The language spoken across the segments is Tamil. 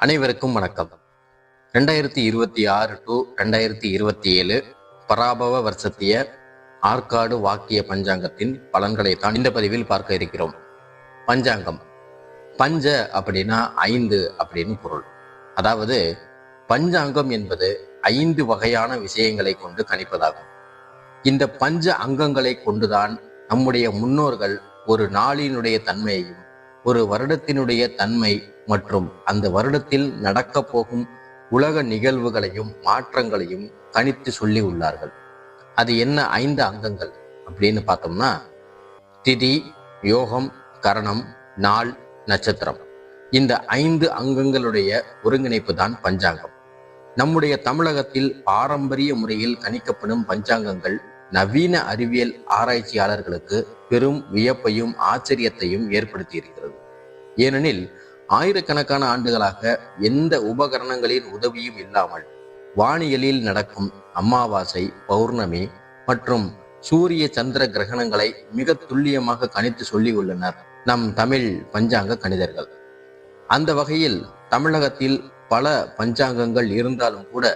அனைவருக்கும் வணக்கம். ரெண்டாயிரத்தி இருபத்தி ஆறு டு ரெண்டாயிரத்தி இருபத்தி ஏழு பராபவ வருஷத்திய ஆற்காடு வாக்கிய பஞ்சாங்கத்தின் பலன்களை தான் இந்த பதிவில் பார்க்க இருக்கிறோம். பஞ்சாங்கம். பஞ்ச அப்படின்னா ஐந்து அப்படின்னு பொருள். அதாவது பஞ்சாங்கம் என்பது ஐந்து வகையான விஷயங்களை கொண்டு கணிப்பதாகும். இந்த பஞ்ச அங்கங்களை கொண்டுதான் நம்முடைய முன்னோர்கள் ஒரு நாளினுடைய தன்மையையும் ஒரு வருடத்தினுடைய தன்மை மற்றும் அந்த வருடத்தில் நடக்கப் போகும் உலக நிகழ்வுகளையும் மாற்றங்களையும் கணித்து சொல்லி உள்ளார்கள். அது என்ன ஐந்து அங்கங்கள் அப்படின்னு பார்த்தோம்னா திதி யோகம் கரணம் நாள் நட்சத்திரம். இந்த ஐந்து அங்கங்களுடைய ஒருங்கிணைப்பு தான் பஞ்சாங்கம். நம்முடைய தமிழகத்தில் பாரம்பரிய முறையில் கணிக்கப்படும் பஞ்சாங்கங்கள் நவீன அறிவியல் ஆராய்ச்சியாளர்களுக்கு பெரும் வியப்பையும் ஆச்சரியத்தையும் ஏற்படுத்தியிருக்கிறது. ஏனெனில் ஆயிரக்கணக்கான ஆண்டுகளாக எந்த உபகரணங்களின் உதவியும் இல்லாமல் வானியலில் நடக்கும் அமாவாசை பௌர்ணமி மற்றும் சூரிய சந்திர கிரகணங்களை மிக துல்லியமாக கணித்து சொல்லியுள்ளனர் நம் தமிழ் பஞ்சாங்க கணிதர்கள். அந்த வகையில் தமிழகத்தில் பல பஞ்சாங்கங்கள் இருந்தாலும் கூட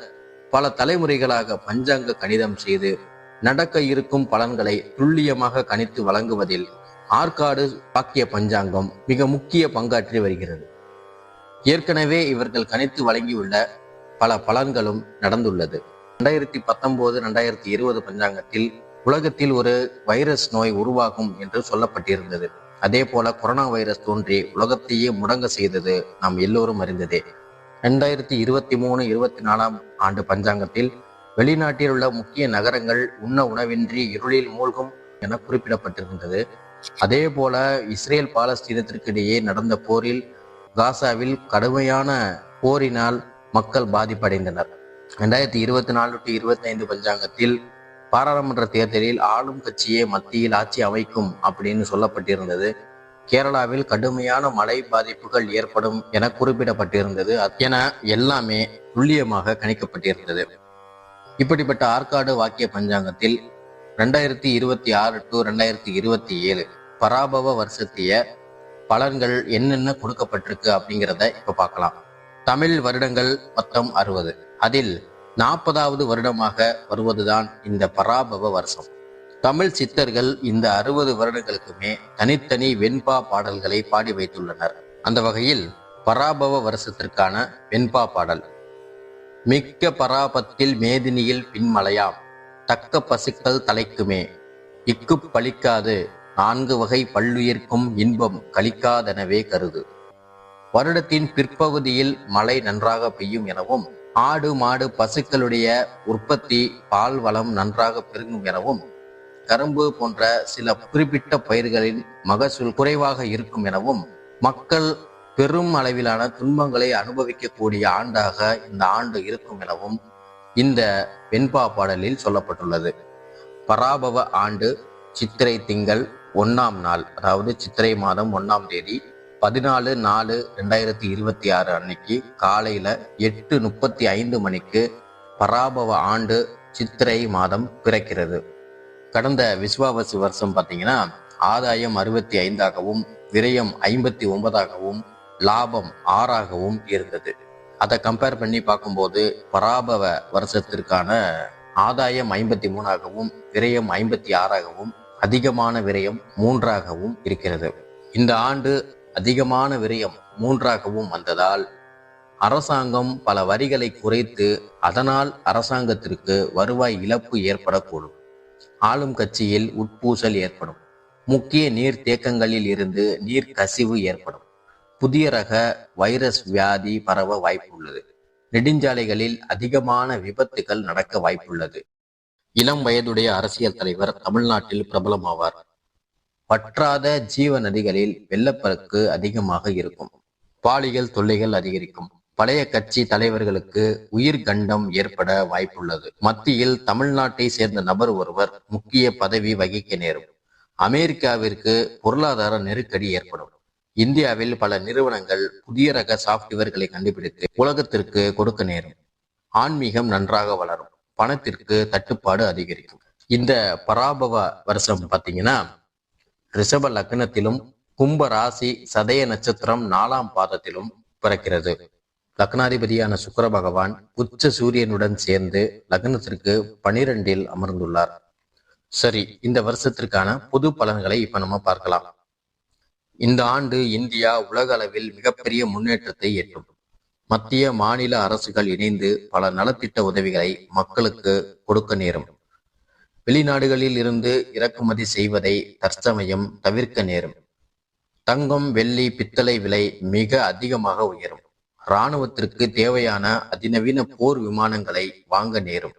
பல தலைமுறைகளாக பஞ்சாங்க கணிதம் செய்து நடக்க இருக்கும் பலன்களை துல்லியமாக கணித்து வழங்குவதில் ஆற்காடு பாக்கிய பஞ்சாங்கம் மிக முக்கிய பங்காற்றி வருகிறது. ஏற்கனவே இவர்கள் கணித்து வழங்கியுள்ள பல பலன்களும் நடந்துள்ளது. ரெண்டாயிரத்தி பத்தொன்பது ரெண்டாயிரத்தி இருபது பஞ்சாங்கத்தில் உலகத்தில் ஒரு வைரஸ் நோய் உருவாகும் என்று சொல்லப்பட்டிருந்தது. அதே போல கொரோனா வைரஸ் தோன்றி உலகத்தையே முடங்க செய்தது நாம் எல்லோரும் அறிந்ததே. ரெண்டாயிரத்தி இருபத்தி மூணு இருபத்தி நாலாம் ஆண்டு பஞ்சாங்கத்தில் வெளிநாட்டில் உள்ள முக்கிய நகரங்கள் உண்ண உணவின்றி இருளில் மூழ்கும் என குறிப்பிடப்பட்டிருந்தது. அதே போல இஸ்ரேல் பாலஸ்தீனத்திற்கு இடையே நடந்த போரில் காசாவில் கடுமையான போரினால் மக்கள் பாதிப்படைந்தனர். ரெண்டாயிரத்தி இருபத்தி நாலு டு இருபத்தி ஐந்து பஞ்சாங்கத்தில் பாராளுமன்ற தேர்தலில் ஆளும் கட்சியே மத்தியில் ஆட்சி அமைக்கும் அப்படின்னு சொல்லப்பட்டிருந்தது. கேரளாவில் கடுமையான மழை பாதிப்புகள் ஏற்படும் என குறிப்பிடப்பட்டிருந்தது. என எல்லாமே துல்லியமாக கணிக்கப்பட்டிருந்தது. இப்படிப்பட்ட ஆற்காடு வாக்கிய பஞ்சாங்கத்தில் ரெண்டாயிரத்தி இருபத்தி ஆறு டு ரெண்டாயிரத்தி இருபத்தி ஏழு பராபவ வருஷத்திய பலன்கள் என்னென்ன கொடுக்கப்பட்டிருக்கு அப்படிங்கிறத இப்ப பார்க்கலாம். தமிழ் வருடங்கள் மொத்தம் அறுபது. அதில் நாற்பதாவது வருடமாக வருவதுதான் இந்த பராபவ வருஷம். தமிழ் சித்தர்கள் இந்த அறுபது வருடங்களுக்குமே தனித்தனி வெண்பா பாடல்களை பாடி வைத்துள்ளனர். அந்த வகையில் பராபவ வருஷத்திற்கான வெண்பா பாடல். மிக்க பராபத்தில் மேதினியில் பின்மலையாம். தக்க பசுக்கள் தலைக்குமே. இக்கு பலிக்காது நான்கு வகை பல்லுயிர்க்கும் இன்பம் கழிக்காதெனவே கருது. வருடத்தின் பிற்பகுதியில் மழை நன்றாக பெய்யும் எனவும் ஆடு மாடு பசுக்களுடைய உற்பத்தி பால் வளம் நன்றாக பெருகும் எனவும் கரும்பு போன்ற சில குறிப்பிட்ட பயிர்களின் மகசூல் குறைவாக இருக்கும் எனவும் மக்கள் பெரும் அளவிலான துன்பங்களை அனுபவிக்கக்கூடிய ஆண்டாக இந்த ஆண்டு இருக்கும் எனவும் இந்த வெண்பா பாடலில் சொல்லப்பட்டுள்ளது. பராபவ ஆண்டு சித்திரை திங்கள் ஒன்னாம் நாள் அதாவது சித்திரை மாதம் ஒன்னாம் தேதி பதினாலு நாலு ரெண்டாயிரத்தி இருபத்தி ஆறு அன்னைக்கு காலையில எட்டு முப்பத்தி ஐந்து மணிக்கு பராபவ ஆண்டு சித்திரை மாதம் பிறக்கிறது. கடந்த விஸ்வாவசி வருஷம் பார்த்தீங்கன்னா ஆதாயம் அறுபத்தி ஐந்தாகவும் விரயம் ஐம்பத்தி ஒன்பதாகவும் லாபம் ஆறாகவும் இருந்தது. அதை கம்பேர் பண்ணி பார்க்கும்போது பராபவ வருஷத்திற்கான ஆதாயம் ஐம்பத்தி மூணாகவும் விரயம் ஐம்பத்தி ஆறாகவும் அதிகமான விரயம் மூன்றாகவும் இருக்கிறது. இந்த ஆண்டு அதிகமான விரயம் மூன்றாகவும் வந்ததால் அரசாங்கம் பல வரிகளை குறைத்து அதனால் அரசாங்கத்திற்கு வருவாய் இழப்பு ஏற்படக்கூடும். ஆளும் கட்சியில் உட்பூசல் ஏற்படும். முக்கிய நீர் தேக்கங்களில் இருந்து நீர் கசிவு ஏற்படும். புதிய ரக வைரஸ் வியாதி பரவ வாய்ப்புள்ளது. நெடுஞ்சாலைகளில் அதிகமான விபத்துகள் நடக்க வாய்ப்புள்ளது. இளம் வயதுடைய அரசியல் தலைவர் தமிழ்நாட்டில் பிரபலமாவார். வற்றாத ஜீவ நதிகளில் வெள்ளப்பெருக்கு அதிகமாக இருக்கும். பாலியல் தொல்லைகள் அதிகரிக்கும். பழைய கட்சி தலைவர்களுக்கு உயிர் கண்டம் ஏற்பட வாய்ப்புள்ளது. மத்தியில் தமிழ்நாட்டை சேர்ந்த நபர் ஒருவர் முக்கிய பதவி வகிக்க நேரும். அமெரிக்காவிற்கு பொருளாதார நெருக்கடி ஏற்படும். இந்தியாவில் பல நிறுவனங்கள் புதிய ரக சாப்ட்வேர்களை கண்டுபிடித்து உலகத்திற்கு கொடுக்க நேரும். ஆன்மீகம் நன்றாக வளரும். பணத்திற்கு தட்டுப்பாடு அதிகரிக்கும். இந்த பராபவ வருஷம் பார்த்தீங்கன்னா ரிஷப லக்னத்திலும் கும்ப ராசி சதய நட்சத்திரம் நாலாம் பாதத்திலும் பிறக்கிறது. லக்னாதிபதியான சுக்கர பகவான் உச்ச சூரியனுடன் சேர்ந்து லக்னத்திற்கு பனிரெண்டில் அமர்ந்துள்ளார். சரி இந்த வருஷத்திற்கான பொது பலன்களை இப்ப நம்ம பார்க்கலாம். இந்த ஆண்டு இந்தியா உலக அளவில் மிகப்பெரிய முன்னேற்றத்தை எட்டும் மத்திய மாநில அரசுகள் இணைந்து பல நலத்திட்ட உதவிகளை மக்களுக்கு கொடுக்க நேரும். வெளிநாடுகளில் இருந்து இறக்குமதி செய்வதை தற்சமயம் தவிர்க்க நேரும். தங்கம் வெள்ளி பித்தளை விலை மிக அதிகமாக உயரும். இராணுவத்திற்கு தேவையான அதிநவீன போர் விமானங்களை வாங்க நேரும்.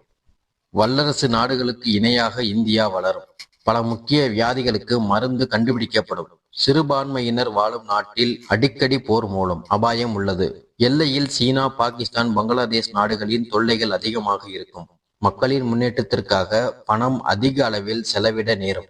வல்லரசு நாடுகளுக்கு இணையாக இந்தியா வளரும். பல முக்கிய வியாதிகளுக்கு மருந்து கண்டுபிடிக்கப்படும். சிறுபான்மையினர் வாழும் நாட்டில் அடிக்கடி போர் மூலம் அபாயம் உள்ளது. எல்லையில் சீனா பாகிஸ்தான் பங்களாதேஷ் நாடுகளின் தொல்லைகள் அதிகமாக இருக்கும். மக்களின் முன்னேற்றத்திற்காக பணம் அதிக அளவில் செலவிட நேரும்.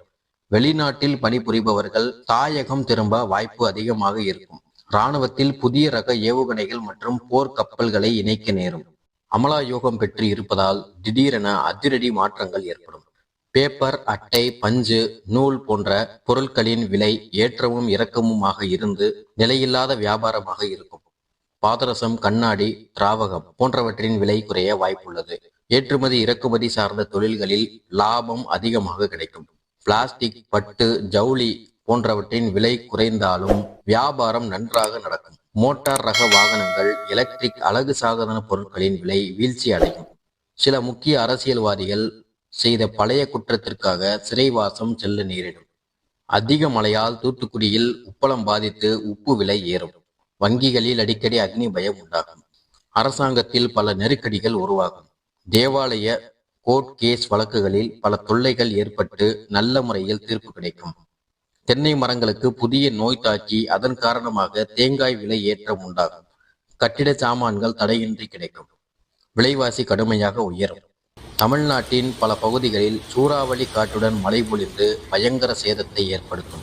வெளிநாட்டில் பணிபுரிபவர்கள் தாயகம் திரும்ப வாய்ப்பு அதிகமாக இருக்கும். இராணுவத்தில் புதிய ரக ஏவுகணைகள் மற்றும் போர் கப்பல்களை இணைக்க நேரும். அமலா யோகம் பெற்று இருப்பதால் திடீரென அதிரடி மாற்றங்கள் ஏற்படும். பேப்பர் அட்டை பஞ்சு நூல் போன்ற பொருட்களின் விலை ஏற்றமும் இறக்கமுமாக இருந்து நிலையில்லாத வியாபாரமாக இருக்கும். பாதரசம் கண்ணாடி திராவகம் போன்றவற்றின் விலை குறைய வாய்ப்புள்ளது. ஏற்றுமதி இறக்குமதி சார்ந்த தொழில்களில் லாபம் அதிகமாக கிடைக்கும். பிளாஸ்டிக் பட்டு ஜவுளி போன்றவற்றின் விலை குறைந்தாலும் வியாபாரம் நன்றாக நடக்கும். மோட்டார் ரக வாகனங்கள் எலக்ட்ரிக் அழகு சாதன பொருட்களின் விலை வீழ்ச்சி அடையும் சில முக்கிய அரசியல்வாதிகள் செய்த பழைய குற்றத்திற்காக சிறைவாசம் செல்ல நேரிடும். அதிக மழையால் தூத்துக்குடியில் உப்பளம் பாதித்து உப்பு விலை ஏறும். வங்கிகளில் அடிக்கடி அக்னி பயம் உண்டாகும். அரசாங்கத்தில் பல நெருக்கடிகள் உருவாகும். தேவாலய கோர்ட் கேஸ் வழக்குகளில் பல தொல்லைகள் ஏற்பட்டு நல்ல முறையில் தீர்ப்பு கிடைக்கும். தென்னை மரங்களுக்கு புதிய நோய் தாக்கி அதன் காரணமாக தேங்காய் விலை ஏற்றம் உண்டாகும். கட்டிட சாமான்கள் தடையின்றி கிடைக்கும். விலைவாசி கடுமையாக உயரும். தமிழ்நாட்டின் பல பகுதிகளில் சூறாவளி காற்றுடன் மழை பொழிந்து பயங்கர சேதத்தை ஏற்படுத்தும்.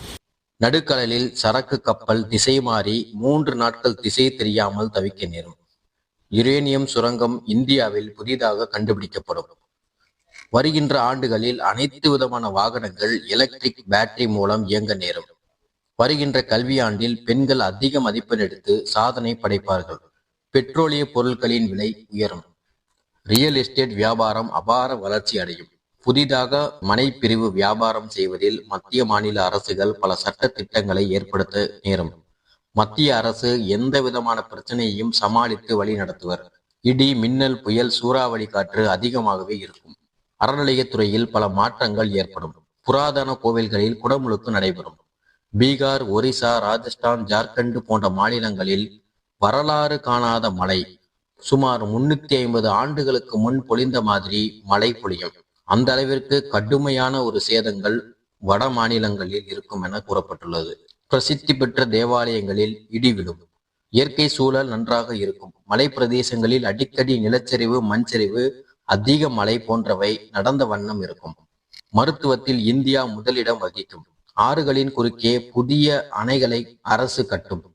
நடுக்கடலில் சரக்கு கப்பல் திசை மாறி மூன்று நாட்கள் திசை தெரியாமல் தவிக்க நேரும். யுரேனியம் சுரங்கம் இந்தியாவில் புதிதாக கண்டுபிடிக்கப்படும். வருகின்ற ஆண்டுகளில் அனைத்து விதமான வாகனங்கள் எலக்ட்ரிக் பேட்டரி மூலம் இயங்க நேரும். வருகின்ற கல்வியாண்டில் பெண்கள் அதிக மதிப்பெண் எடுத்து சாதனை படைப்பார்கள். பெட்ரோலிய பொருட்களின் விலை உயரும். ரியல் எஸ்டேட் வியாபாரம் அபார வளர்ச்சி அடையும். புதிதாக மனை பிரிவு வியாபாரம் செய்வதில் மத்திய மாநில அரசுகள் பல சட்ட திட்டங்களை ஏற்படுத்த நேரும். மத்திய அரசு எந்த விதமான பிரச்சனையையும் சமாளித்து வழி நடத்துவர். இடி மின்னல் புயல் சூறாவளி காற்று அதிகமாகவே இருக்கும். அறநிலையத்துறையில் பல மாற்றங்கள் ஏற்படும். புராதன கோவில்களில் குடமுழுக்கு நடைபெறும். பீகார் ஒரிசா ராஜஸ்தான் ஜார்க்கண்ட் போன்ற மாநிலங்களில் வரலாறு காணாத மழை சுமார் முன்னூத்தி ஐம்பது ஆண்டுகளுக்கு முன் பொழிந்த மாதிரி மழை பொழியும். அந்த அளவிற்கு கடுமையான ஒரு சேதங்கள் வட மாநிலங்களில் இருக்கும் என கூறப்பட்டுள்ளது. பிரசித்தி பெற்ற தேவாலயங்களில் இடி விழும் இயற்கை சூழல் நன்றாக இருக்கும். மலை பிரதேசங்களில் அடிக்கடி நிலச்சரிவு மண்சரிவு அதிக மழை போன்றவை நடந்த வண்ணம் இருக்கும். மருத்துவத்தில் இந்தியா முதலிடம் வகிக்கும். ஆறுகளின் குறுக்கே புதிய அணைகளை அரசு கட்டும்.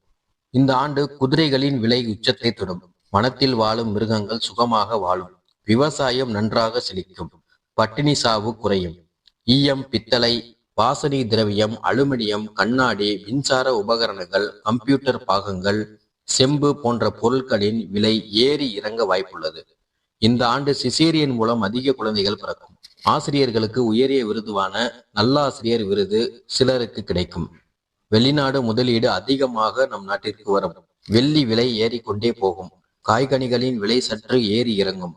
இந்த ஆண்டு குதிரைகளின் விலை உச்சத்தை தொடும். வனத்தில் வாழும் மிருகங்கள் சுகமாக வாழும். விவசாயம் நன்றாக செழிக்கும். பட்டினி சாவு குறையும். ஈயம் பித்தளை வாசனை திரவியம் அலுமினியம் கண்ணாடி மின்சார உபகரணங்கள் கம்ப்யூட்டர் பாகங்கள் செம்பு போன்ற பொருட்களின் விலை ஏறி இறங்க வாய்ப்புள்ளது. இந்த ஆண்டு சிசேரியன் மூலம் அதிக குழந்தைகள் பிறக்கும். ஆசிரியர்களுக்கு உயரிய விருதுவான நல்லாசிரியர் விருது சிலருக்கு கிடைக்கும். வெளிநாடு முதலீடு அதிகமாக நம் நாட்டிற்கு வரும். வெள்ளி விலை ஏறிக்கொண்டே போகும். காய்கனிகளின் விலை சற்று ஏறி இறங்கும்.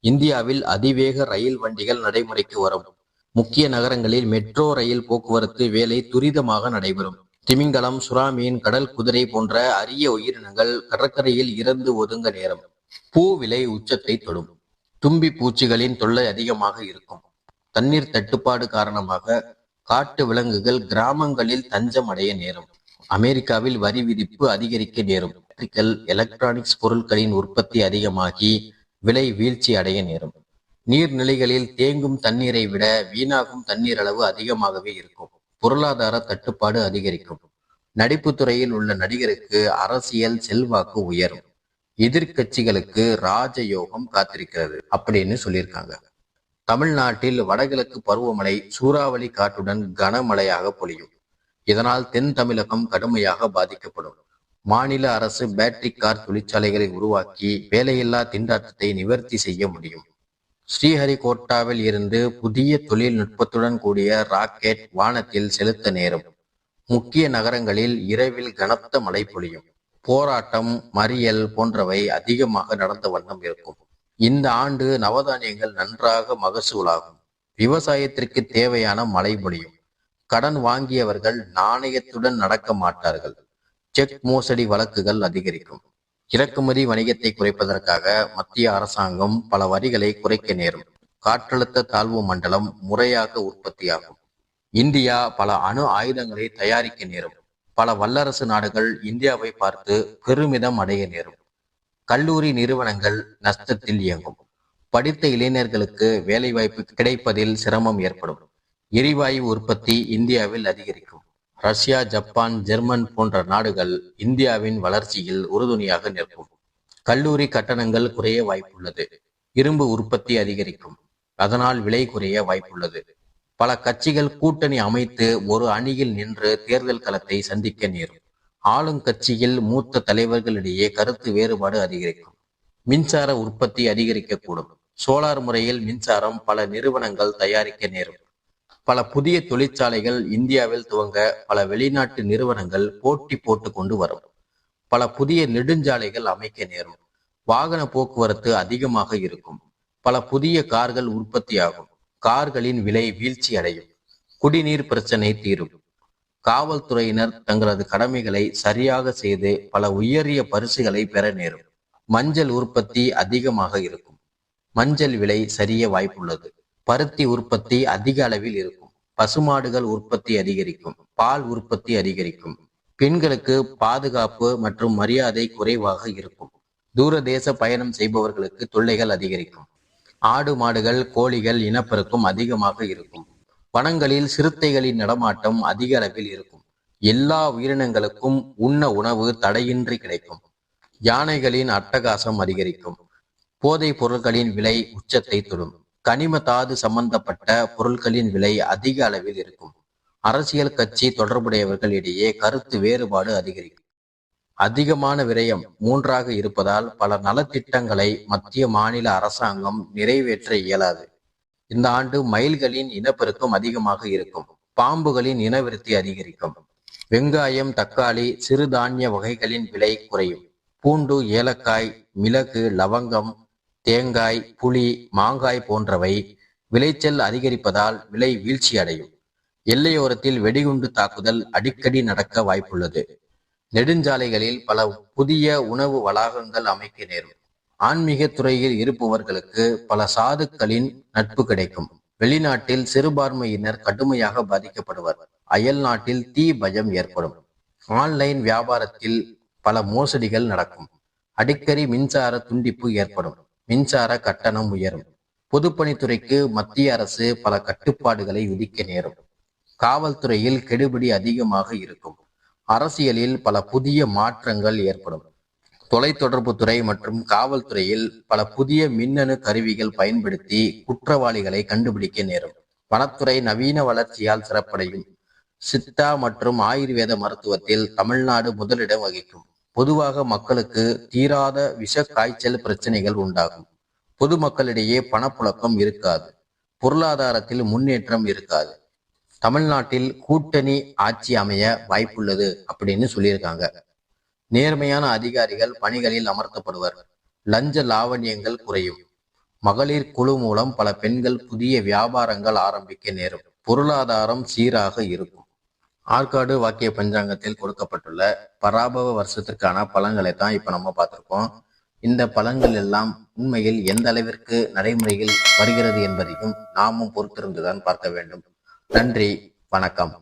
இந்தியாவில் அதிவேக ரயில் வண்டிகள் நடைமுறைக்கு வரும். முக்கிய நகரங்களில் மெட்ரோ ரயில் போக்குவரத்து வேலை துரிதமாக நடைபெறும். திமிங்கலம் சுறாமீன் கடல் குதிரை போன்ற அரிய உயிரினங்கள் கடற்கரையில் இறந்து ஒதுங்க நேரம். பூ விலை உச்சத்தை தொடும். தும்பி பூச்சிகளின் தொல்லை அதிகமாக இருக்கும். தண்ணீர் தட்டுப்பாடு காரணமாக காட்டு விலங்குகள் கிராமங்களில் தஞ்சம் அடைய நேரும். அமெரிக்காவில் வரி விதிப்பு அதிகரிக்க நேரும். எலக்ட்ரிக்கல் எலக்ட்ரானிக்ஸ் பொருட்களின் உற்பத்தி அதிகமாகி விலை வீழ்ச்சி அடைய நேரும். நீர்நிலைகளில் தேங்கும் தண்ணீரை விட வீணாகும் தண்ணீர் அளவு அதிகமாகவே இருக்கும். பொருளாதார தட்டுப்பாடு அதிகரிக்கும். நடிப்பு துறையில் உள்ள நடிகருக்கு அரசியல் செல்வாக்கு உயரும். எதிர்கட்சிகளுக்கு ராஜயோகம் காத்திருக்கிறது அப்படின்னு சொல்லியிருக்காங்க. தமிழ்நாட்டில் வடகிழக்கு பருவமழை சூறாவளி காற்றுடன் கனமழையாக பொழியும். இதனால் தென் தமிழகம் கடுமையாக பாதிக்கப்படும். மாநில அரசு பேட்டரி கார் தொழிற்சாலைகளை உருவாக்கி வேலையில்லா திண்டாட்டத்தை நிவர்த்தி செய்ய முடியும். ஸ்ரீஹரிகோட்டாவில் இருந்து புதிய தொழில்நுட்பத்துடன் கூடிய ராக்கெட் வானத்தில் செலுத்த நேரும். முக்கிய நகரங்களில் இரவில் கனத்த மழை பொழியும். போராட்டம் மறியல் போன்றவை அதிகமாக நடந்த வண்ணம் இருக்கும். இந்த ஆண்டு நவதானியங்கள் நன்றாக மகசூலாகும். விவசாயத்திற்கு தேவையான மழை பொழியும். கடன் வாங்கியவர்கள் நாணயத்துடன் நடக்க மாட்டார்கள். செக் மோசடி வழக்குகள் அதிகரிக்கும். இறக்குமதி வணிகத்தை குறைப்பதற்காக மத்திய அரசாங்கம் பல வரிகளை குறைக்க நேரும். காற்றழுத்த தாழ்வு மண்டலம் முறையாக உற்பத்தியாகும். இந்தியா பல அணு ஆயுதங்களை தயாரிக்க நேரும். பல வல்லரசு நாடுகள் இந்தியாவை பார்த்து பெருமிதம் அடைய நேரும். கல்லூரி நிறுவனங்கள் நஷ்டத்தில் இயங்கும். படித்த இளைஞர்களுக்கு வேலைவாய்ப்பு கிடைப்பதில் சிரமம் ஏற்படும். எரிவாயு உற்பத்தி இந்தியாவில் அதிகரிக்கும். ரஷ்யா ஜப்பான் ஜெர்மன் போன்ற நாடுகள் இந்தியாவின் வளர்ச்சியில் உறுதுணையாக நிற்கும். கல்லூரி கட்டணங்கள் குறைய வாய்ப்புள்ளது. இரும்பு உற்பத்தி அதிகரிக்கும். அதனால் விலை குறைய வாய்ப்புள்ளது. பல கட்சிகள் கூட்டணி அமைத்து ஒரு அணியில் நின்று தேர்தல் களத்தை சந்திக்க நேரும். ஆளும் கட்சியில் மூத்த தலைவர்களிடையே கருத்து வேறுபாடு அதிகரிக்கும். மின்சார உற்பத்தி அதிகரிக்கக்கூடும். சோலார் முறையில் மின்சாரம் பல நிறுவனங்கள் தயாரிக்க நேரும். பல புதிய தொழிற்சாலைகள் இந்தியாவில் துவங்க பல வெளிநாட்டு நிறுவனங்கள் போட்டி போட்டு கொண்டு வரும். பல புதிய நெடுஞ்சாலைகள் அமைக்க நேரும். வாகன போக்குவரத்து அதிகமாக இருக்கும். பல புதிய கார்கள் உற்பத்தியாகும். கார்களின் விலை வீழ்ச்சி அடையும். குடிநீர் பிரச்சனை தீரும். காவல்துறையினர் தங்களது கடமைகளை சரியாக செய்து பல உயரிய பரிசுகளை பெற நேரும். மஞ்சள் உற்பத்தி அதிகமாக இருக்கும். மஞ்சள் விலை சரிய வாய்ப்புள்ளது. பருத்தி உற்பத்தி அதிக அளவில் இருக்கும். பசுமாடுகள் உற்பத்தி அதிகரிக்கும். பால் உற்பத்தி அதிகரிக்கும். பெண்களுக்கு பாதுகாப்பு மற்றும் மரியாதை குறைவாக இருக்கும். தூரதேச பயணம் செய்பவர்களுக்கு தொல்லைகள் அதிகரிக்கும். ஆடு மாடுகள் கோழிகள் இனப்பெருக்கம் அதிகமாக இருக்கும். வனங்களில் சிறுத்தைகளின் நடமாட்டம் அதிக அளவில் இருக்கும். எல்லா உயிரினங்களுக்கும் உண்ண உணவு தடையின்றி கிடைக்கும். யானைகளின் அட்டகாசம் அதிகரிக்கும். போதைப் பொருட்களின் விலை உச்சத்தை தொடும். கனிம தாது சம்பந்தப்பட்ட பொருட்களின் விலை அதிக அளவில் இருக்கும். அரசியல் கட்சி தொடர்புடையவர்களிடையே கருத்து வேறுபாடு அதிகரிக்கும். அதிகமான விரயம் மூன்றாக இருப்பதால் பல நலத்திட்டங்களை மத்திய மாநில அரசாங்கம் நிறைவேற்ற இயலாது. இந்த ஆண்டு மயில்களின் இனப்பெருக்கம் அதிகமாக இருக்கும். பாம்புகளின் இனவிருத்தி அதிகரிக்கும். வெங்காயம் தக்காளி சிறுதானிய வகைகளின் விலை குறையும். பூண்டு ஏலக்காய் மிளகு லவங்கம் தேங்காய் புளி மாங்காய் போன்றவை விளைச்சல் அதிகரிப்பதால் விலை வீழ்ச்சி அடையும் எல்லையோரத்தில் வெடிகுண்டு தாக்குதல் அடிக்கடி நடக்க வாய்ப்புள்ளது. நெடுஞ்சாலைகளில் பல புதிய உணவு வளாகங்கள் அமைக்க நேரும். ஆன்மீக துறையில் இருப்பவர்களுக்கு பல சாதுக்களின் நட்பு கிடைக்கும். வெளிநாட்டில் சிறுபான்மையினர் கடுமையாக பாதிக்கப்படுவர். அயல் நாட்டில் தீ பயம் ஏற்படும். ஆன்லைன் வியாபாரத்தில் பல மோசடிகள் நடக்கும். அடிக்கடி மின்சார துண்டிப்பு ஏற்படும். மின்சார கட்டணம் உயரும். பொதுப்பணித்துறைக்கு மத்திய அரசு பல கட்டுப்பாடுகளை விதிக்க நேரும். காவல்துறையில் கெடுபிடி அதிகமாக இருக்கும். அரசியலில் பல புதிய மாற்றங்கள் ஏற்படும். தொலைத்தொடர்புத்துறை மற்றும் காவல்துறையில் பல புதிய மின்னணு கருவிகள் பயன்படுத்தி குற்றவாளிகளை கண்டுபிடிக்க நேரும். வனத்துறை நவீன வளர்ச்சியால் சிறப்படையும். சித்தா மற்றும் ஆயுர்வேத மருத்துவத்தில் தமிழ்நாடு முதலிடம் வகிக்கும். பொதுவாக மக்களுக்கு தீராத விஷ காய்ச்சல் பிரச்சனைகள் உண்டாகும். பொதுமக்களிடையே பணப்புழக்கம் இருக்காது. பொருளாதாரத்தில் முன்னேற்றம் இருக்காது. தமிழ்நாட்டில் கூட்டணி ஆட்சி அமைய வாய்ப்புள்ளது அப்படின்னு சொல்லியிருக்காங்க. நேர்மையான அதிகாரிகள் பணிகளில் அமர்த்தப்படுவர். லஞ்ச லாவண்யங்கள் குறையும். மகளிர் குழு மூலம் பல பெண்கள் புதிய வியாபாரங்கள் ஆரம்பிக்க நேரும். பொருளாதாரம் சீராக இருக்கும். ஆற்காடு வாக்கிய பஞ்சாங்கத்தில் கொடுக்கப்பட்டுள்ள பராபவ வருஷத்திற்கான பலன்களை தான் இப்ப நம்ம பார்த்திருக்கோம். இந்த பலன்கள் எல்லாம் உண்மையில் எந்த அளவிற்கு நடைமுறையில் வருகிறது என்பதையும் நாமும் பொறுத்திருந்துதான் பார்க்க வேண்டும். நன்றி வணக்கம்.